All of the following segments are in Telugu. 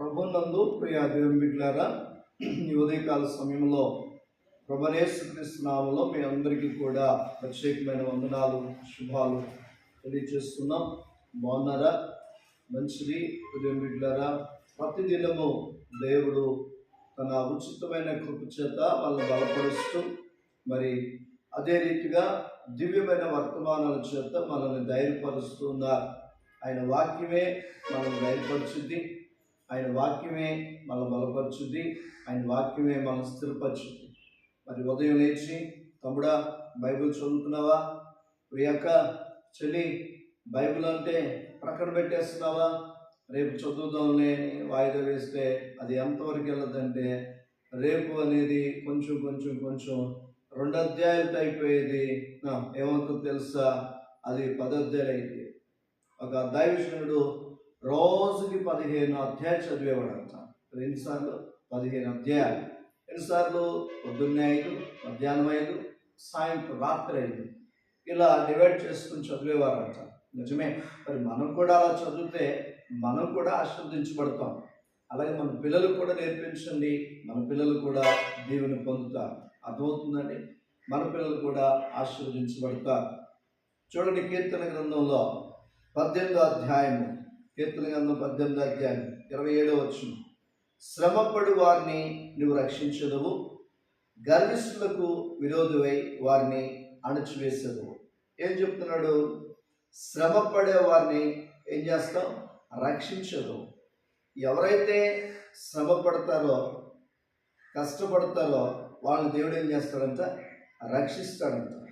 ప్రభునందు ప్రియా దేవుని బిడ్డలారా ఈ ఉదయకాల సమయంలో ప్రభరేశ్వరస్నామంలో మీ అందరికీ కూడా ప్రత్యేకమైన వందనాలు శుభాలు తెలియజేస్తున్నాం. బాగున్నారా? మంచిది. ఉదయం బిడ్డలారా ప్రతిదినము దేవుడు తన ఉచితమైన కృప చేత వాళ్ళని బలపరుస్తూ మరి అదే రీతిగా దివ్యమైన వర్తమానాల చేత మనల్ని ధైర్యపరుస్తున్నారు ఆయన వాక్యమే మనల్ని ధైర్యపరిచింది ఆయన వాక్యమే మన బలపరుచుద్ది ఆయన వాక్యమే మన స్థిరపరచుద్ది. మరి ఉదయం లేచి తమ్ముడా బైబిల్ చదువుతున్నావా? ప్రియక్క చెల్లి బైబిల్ అంటే ప్రక్కన పెట్టేస్తున్నావా? రేపు చదువుదాంలే అని వాయిదా వేస్తే అది ఎంతవరకు వెళ్ళదంటే రేపు అనేది కొంచెం కొంచెం కొంచెం రెండు అధ్యాయాలతో అయిపోయేది. ఆ, ఏమవుతుందో తెలుసా? అది పదధ్యాయులు అయింది ఒక దైవజనుడు రోజుకి పదిహేను అధ్యాయాలు చదివేవాడంట. రెండుసార్లు పదిహేను అధ్యాయాలు. ఎన్నిసార్లు? పొద్దున్నే ఐదు మధ్యాహ్నం ఐదు సాయంత్రం రాత్రి ఐదు. ఇలా డివైడ్ చేసుకుని చదివేవారంట నిజమే. మరి మనం కూడా అలా చదివితే మనం కూడా ఆశ్రవదించబడతాం. అలాగే మన పిల్లలు కూడా నేర్పించండి. మన పిల్లలు కూడా దీవెని పొందుతారు. అర్థమవుతుందండి? మన పిల్లలు కూడా ఆశీర్వదించబడతారు. చూడండి కీర్తన గ్రంథంలో పద్దెనిమిదో అధ్యాయము. కీర్తన గంధం పద్దెనిమిది అధ్యాయం ఇరవై ఏడో వచ్చిన శ్రమపడు వారిని నువ్వు రక్షించదువు గర్విష్ఠులకు విరోధువై వారిని అణచివేసదు ఏం చెప్తున్నాడు? శ్రమపడే వారిని ఏం చేస్తాం? రక్షించదు. ఎవరైతే శ్రమ పడతారో కష్టపడతారో వాళ్ళని దేవుడు ఏం చేస్తాడంట? రక్షిస్తాడంట.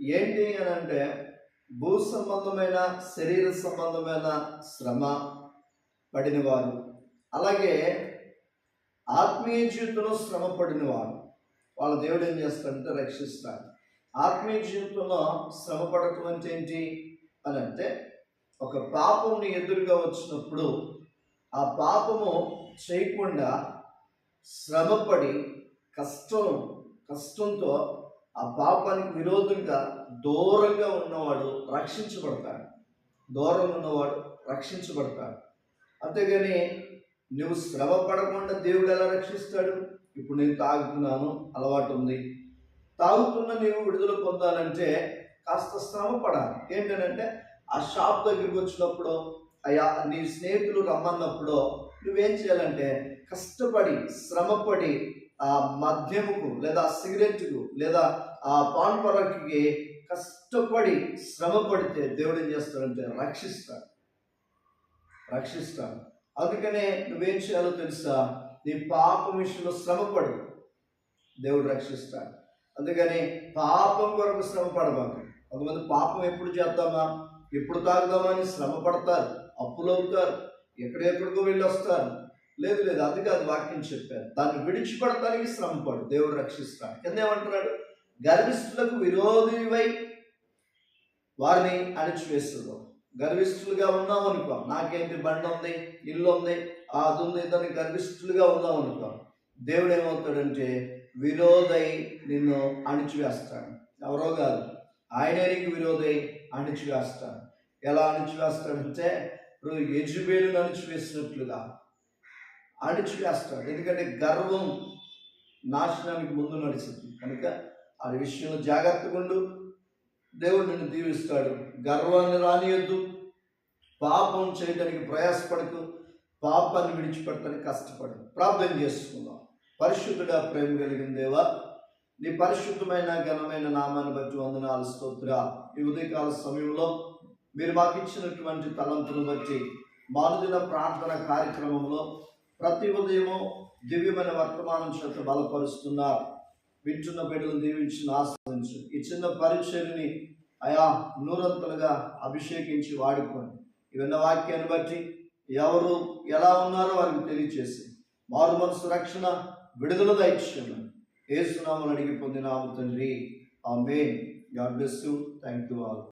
ఏంటి అని అంటే భూ సంబంధమైన శరీర సంబంధమైన శ్రమ పడిన వారు అలాగే ఆత్మీయ జీవితంలో శ్రమ పడిన వారు వాళ్ళ దేవుడు ఏం చేస్తాడంటే రక్షిస్తాడు. ఆత్మీయ జీవితంలో శ్రమ పడటం అంటే ఏంటి అని అంటే ఒక పాపంని ఎదురుగా వచ్చినప్పుడు ఆ పాపము చేయకుండా శ్రమపడి కష్టం కష్టంతో ఆ పాపానికి విరోధంగా దూరంగా ఉన్నవాడు రక్షించబడతాడు. దూరంగా ఉన్నవాడు రక్షించబడతాడు. అంతేగాని నువ్వు శ్రమ పడకుండా దేవుడు ఎలా రక్షిస్తాడు? ఇప్పుడు నేను తాగుతున్నాను అలవాటు ఉంది. తాగుతున్న నీవు విడుదల పొందాలంటే కాస్త శ్రమ పడాలి. ఏంటంటే ఆ షాప్ దగ్గరికి వచ్చినప్పుడు అయ్యా నీ స్నేహితులు రమ్మన్నప్పుడు నువ్వేం చేయాలంటే కష్టపడి శ్రమపడి ఆ మద్యముకు లేదా సిగరెట్కు లేదా ఆ పాన్ పొరకి కష్టపడి శ్రమ పడితే దేవుడు ఏం చేస్తాడంటే రక్షిస్తాడు. రక్షిస్తాడు. అందుకనే నువ్వేం చేయాలో తెలుసా? నీ పాపం విషయంలో శ్రమపడు. దేవుడు రక్షిస్తాడు. అందుకని పాపం కొరకు శ్రమ పడబాకు కొంతమంది పాపం ఎప్పుడు చేద్దామా? ఎప్పుడు తాగుదామా అని శ్రమ పడతారు అప్పులు అవుతారు. ఎక్కడెక్కడికో వెళ్ళి వస్తారు లేదు లేదు అది కాదు వాక్యం చెప్పారు దాన్ని విడిచిపెడతానికి శ్రమపడు దేవుడు రక్షిస్తాడు. కింద ఏమంటున్నాడు? గర్విస్తులకు విరోధివై వారిని అణిచివేస్తున్నావు. గర్విష్ఠులుగా ఉన్నాం అనుకో నాకేంటి బండి ఉంది ఇల్లు ఉంది అది ఉంది దాన్ని గర్విష్ఠులుగా ఉన్నాం అనుకో దేవుడు ఏమవుతాడంటే విరోధై నిన్ను అణిచివేస్తాడు. ఎవరో కాదు ఆయనే నీకు విరోధై అణిచివేస్తాడు. ఎలా అణిచివేస్తాడంటే ఇప్పుడు యజుబేలు అణిచివేసినట్లుగా అణిచివేస్తాడు. ఎందుకంటే గర్వం నాశనానికి ముందు నడిచింది. కనుక ఆ విషయంలో జాగ్రత్తగా ఉండు. దేవుడు నిన్ను దీవిస్తాడు. గర్వాన్ని రానియొద్దు. పాపం చేయడానికి ప్రయాసపడకు. పాపాన్ని విడిచిపెట్టడానికి కష్టపడు. ప్రార్థన చేసుకుందాం. పరిశుద్ధుడా ప్రేమ కలిగిన దేవా నీ పరిశుద్ధమైన ఘనమైన నామాన్ని బట్టి వందనాలు స్తోత్ర ఈ ఉదయకాల సమయంలో మీరు మాకు ఇచ్చినటువంటి తలంపును బట్టి మారుదిన ప్రార్థన కార్యక్రమంలో ప్రతి ఉదయము దివ్యమైన వర్తమానం చేత బలపరుస్తున్నారు. వింటున్న బిడ్డలు దీవించిన ఆస్వాదించు ఈ చిన్న పరిచయని అయా నూరంతలుగా అభిషేకించి వాడుకోండి. ఇవన్న వాక్యాన్ని బట్టి ఎవరు ఎలా ఉన్నారో వారికి తెలియచేసి మారు మనసు రక్షణ విడుదల దయచేయమని ఏసునామని అడిగి పొందిన తండ్రి. ఆమె god bless you. Thank you all.